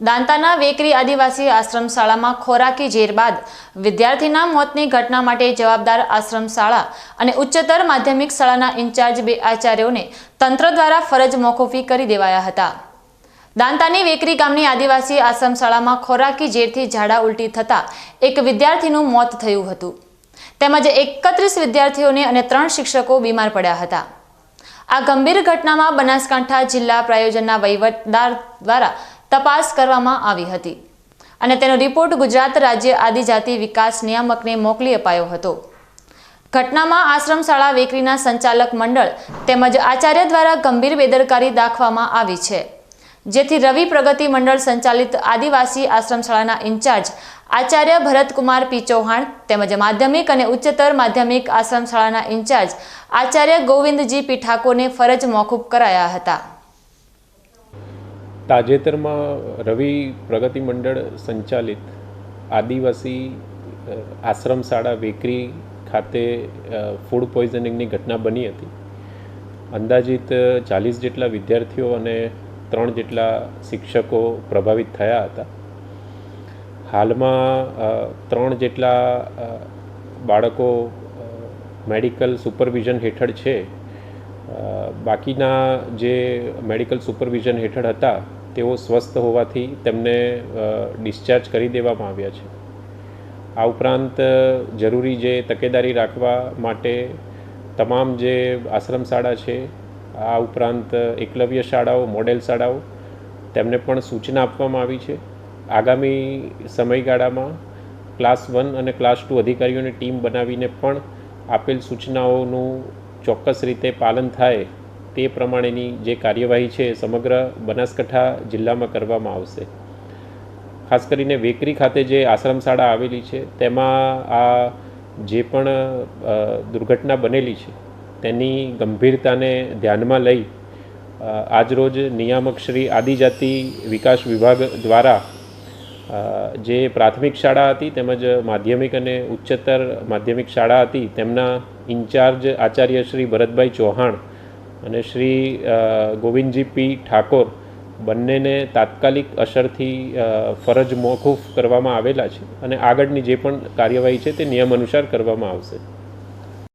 દાંતાના વેકરી આદિવાસી આશ્રમ શાળામાં ખોરાકી ઝેર બાદ વિદ્યાર્થીના મોતની ઘટના માટે જવાબદાર આશ્રમ શાળા અને ઉચ્ચતર માધ્યમિક શાળાના ઇન્ચાર્જ બે આચાર્યોને તંત્ર દ્વારા ફરજ મોકૂફી કરી દેવાયા હતા. દાંતાની વેકરી ગામની આદિવાસી આશ્રમ શાળામાં ખોરાકી ઝેરથી ઝાડા ઉલટી થતાં એક વિદ્યાર્થીનું મોત થયું હતું. તેમજ એકત્રીસ વિદ્યાર્થીઓને અને ત્રણ શિક્ષકો બીમાર પડ્યા હતા. આ ગંભીર ઘટનામાં બનાસકાંઠા જિલ્લા પ્રાયોજનના વહીવટદાર દ્વારા તપાસ કરવામાં આવી હતી. અને તેનો રિપોર્ટ ગુજરાત રાજ્ય આદિજાતિ વિકાસ નિયામકને મોકલી અપાયો હતો. ઘટનામાં આશ્રમ શાળા વેકરીના સંચાલક મંડળ તેમજ આચાર્ય દ્વારા ગંભીર બેદરકારી દાખવામાં આવી છે. જેથી રવિ પ્રગતિ મંડળ સંચાલિત આદિવાસી આશ્રમ શાળાના ઇન્ચાર્જ આચાર્ય ભરતકુમાર પી ચૌહાણ તેમજ માધ્યમિક અને ઉચ્ચતર માધ્યમિક આશ્રમ શાળાના ઇન્ચાર્જ આચાર્ય ગોવિંદજી પી ઠાકોરને ફરજ મોકૂફ કરાયા હતા. તાજેતરમાં રવિ પ્રગતિ મંડળ સંચાલિત આદિવાસી આશ્રમ શાળા વેકરી ખાતે ફૂડ પોઈઝનિંગની ઘટના બની હતી. અંદાજિત ચાલીસ જેટલા વિદ્યાર્થીઓ અને ત્રણ જેટલા શિક્ષકો પ્રભાવિત થયા હતા. હાલમાં ત્રણ જેટલા બાળકો મેડિકલ સુપરવિઝન હેઠળ છે. બાકીના જે મેડિકલ સુપરવિઝન હેઠળ હતા તેઓ સ્વસ્થ હોવાથી તેમને ડિસ્ચાર્જ કરી દેવામાં આવ્યા છે. આ ઉપરાંત જરૂરી જે તકેદારી રાખવા માટે તમામ જે આશ્રમ શાળા છે, આ ઉપરાંત એકલવ્ય શાળાઓ, મોડેલ શાળાઓ, તેમને પણ સૂચના આપવામાં આવી છે. આગામી સમયગાળામાં ક્લાસ વન અને ક્લાસ ટુ અધિકારીઓની ટીમ બનાવીને પણ આપેલ સૂચનાઓનું ચોક્કસ રીતે પાલન થાય તે પ્રમાણેની જે કાર્યવાહી છે સમગ્ર બનાસકાંઠા જિલ્લામાં કરવામાં આવશે. ખાસ કરીને વેકરી ખાતે જે આશ્રમ શાળા આવેલી છે, તેમાં આ જે પણ દુર્ઘટના બનેલી છે, તેની ગંભીરતાને ધ્યાનમાં લઈ આજરોજ નિયામક શ્રી આદિજાતિ વિકાસ વિભાગ દ્વારા જે પ્રાથમિક શાળા હતી તેમજ માધ્યમિક અને ઉચ્ચતર માધ્યમિક શાળા હતી, તેમના ઇન્ચાર્જ આચાર્ય શ્રી ભરતભાઈ ચૌહાણ અને શ્રી ગોવિંદજી પી ઠાકોર બંનેને તાત્કાલિક અસરથી ફરજ મોકૂફ કરવામાં આવેલા છે અને આગળની જે પણ કાર્યવાહી છે તે નિયમ અનુસાર કરવામાં આવશે.